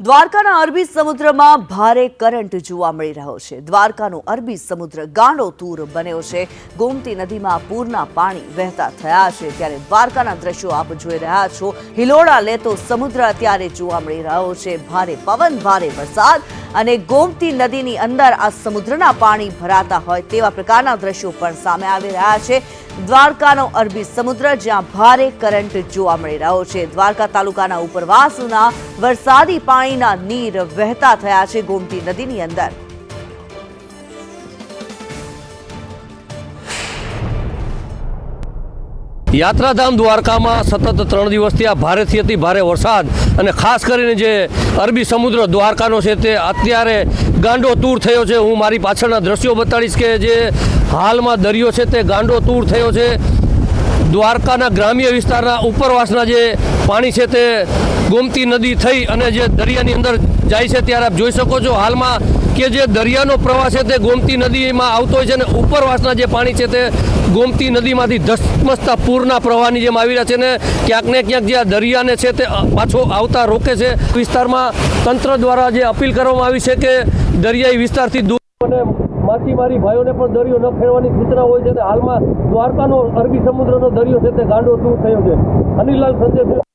દ્વારકાના અરબી સમુદ્રમાં ભારે કરંટ જોવા મળી રહ્યો છે. દ્વારકાનો અરબી સમુદ્ર ગાંડો તૂર બન્યો છે. ગોમતી નદીમાં પૂરના પાણી વહેતા થયા છે. ત્યારે દ્વારકાના દ્રશ્યો આપ જોઈ રહ્યા છો. હિલોડા લેતો સમુદ્ર અત્યારે જોવા મળી રહ્યો છે. ભારે પવન, ભારે વરસાદ. અને ગોમતી નદીની અંદર આ સમુદ્રના પાણી ભરાતા હોય તેવા પ્રકારના દ્રશ્યો પણ સામે આવી રહ્યા છે. દ્વારકાનો અરબી સમુદ્ર, જ્યાં ભારે કરંટ જોવા મળી રહ્યો છે. દ્વારકા તાલુકાના ઉપરવાસના વરસાદી પાણીના નીર વહેતા થયા છે ગોમતી નદીની અંદર. યાત્રાધામ દ્વારકામાં સતત ત્રણ દિવસથી આ ભારેથી અતિ ભારે વરસાદ અને ખાસ કરીને જે અરબી સમુદ્ર દ્વારકાનો છે તે અત્યારે ગાંડો તૂર થયો છે. હું મારી પાછળના દ્રશ્યો બતાડીશ કે જે હાલમાં દરિયો છે તે ગાંડો તૂર થયો છે. દ્વારકાના ગ્રામ્ય વિસ્તારના ઉપરવાસના જે પાણી છે તે ગોમતી નદી થઈ અને જે દરિયાની અંદર જાય છે ત્યારે આપ જોઈ શકો છો હાલમાં કે જે દરિયાનો પ્રવાહ છે તે ગોમતી નદીમાં આવતો હોય છે અને ઉપરવાસના જે પાણી છે તે ગોમતી નદીમાંથી ધસમસતા પૂરના પ્રવાહની જેમ આવી રહ્યા છે ને ક્યાંક ને ક્યાંક જે આ દરિયાને છે તે પાછો આવતા રોકે છે. વિસ્તારમાં તંત્ર દ્વારા જે અપીલ કરવામાં આવી છે કે દરિયાઈ વિસ્તારથી દૂર અને માછીમારી ભાઈઓને પણ દરિયો ન ખેડવાની સૂચના હોય છે. હાલમાં દ્વારકાનો અરબી સમુદ્રનો દરિયો છે તે ગાંડો દૂર થયો છે. અનિલાલ સંજય